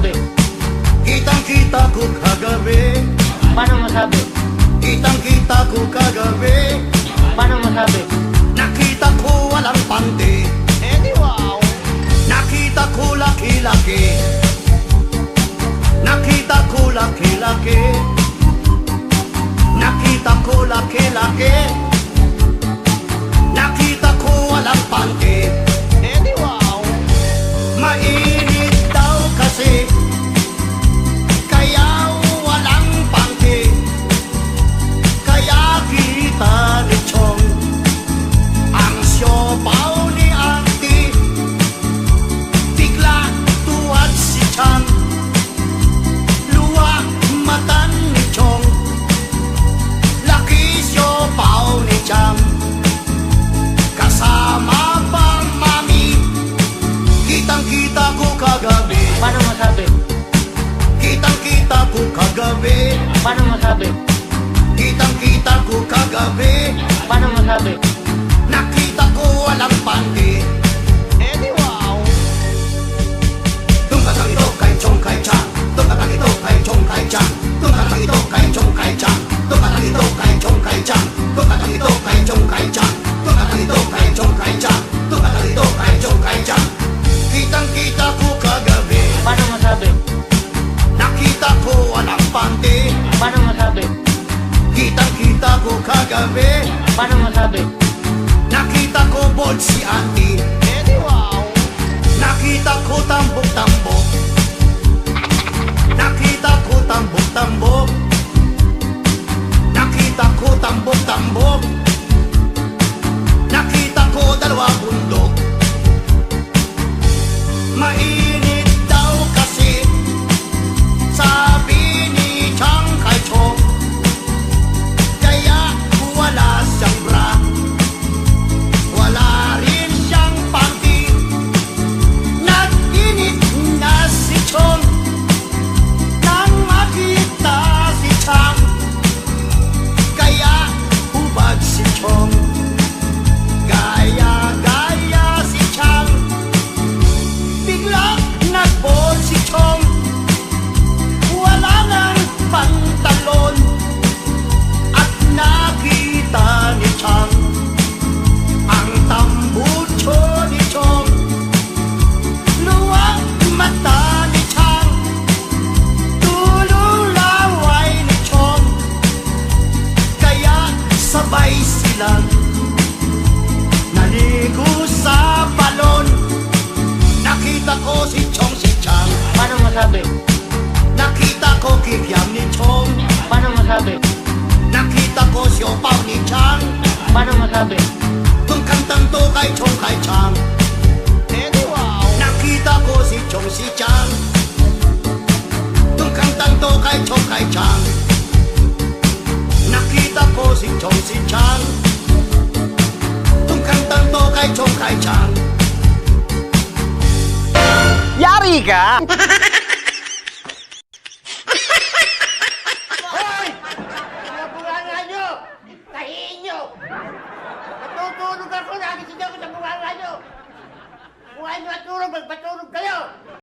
masabi? Kitang-kita ko kagabi. Paano masabi? Kitang-kita ko kagabi. Paano masabi? Nakita ko walang pante. Eh. Nakita ko laki-laki. Nakita ko laki-laki. Nakita ko laki-laki. masabi? Kitang-kita ko kagabi Paano masabi? Nakita ko walang pangit ko kagabi Paano masabi? Nakita ko bold si auntie silang Naligo sa balon. Nakita ko si Chong si Chang. Paano masabi? Nakita ko kikyam ni Chong. Paano masabi? Nakita ko siopaw ni Chang. Paano masabi? Kung kantang to kay Chong kay Chang. Eh wow. Nakita ko si Chong si Chang. Kung kantang to kay Chong kay Chang. Nakita ko si Chong si Chang kantang to kay Chong kay Chang Yari ka! Hoy! Mga bunganga nyo! Tahiin nyo! Natutulog ako, nagising ako sa bunganga nyo! Buhay nyo at tulog, magpatulog!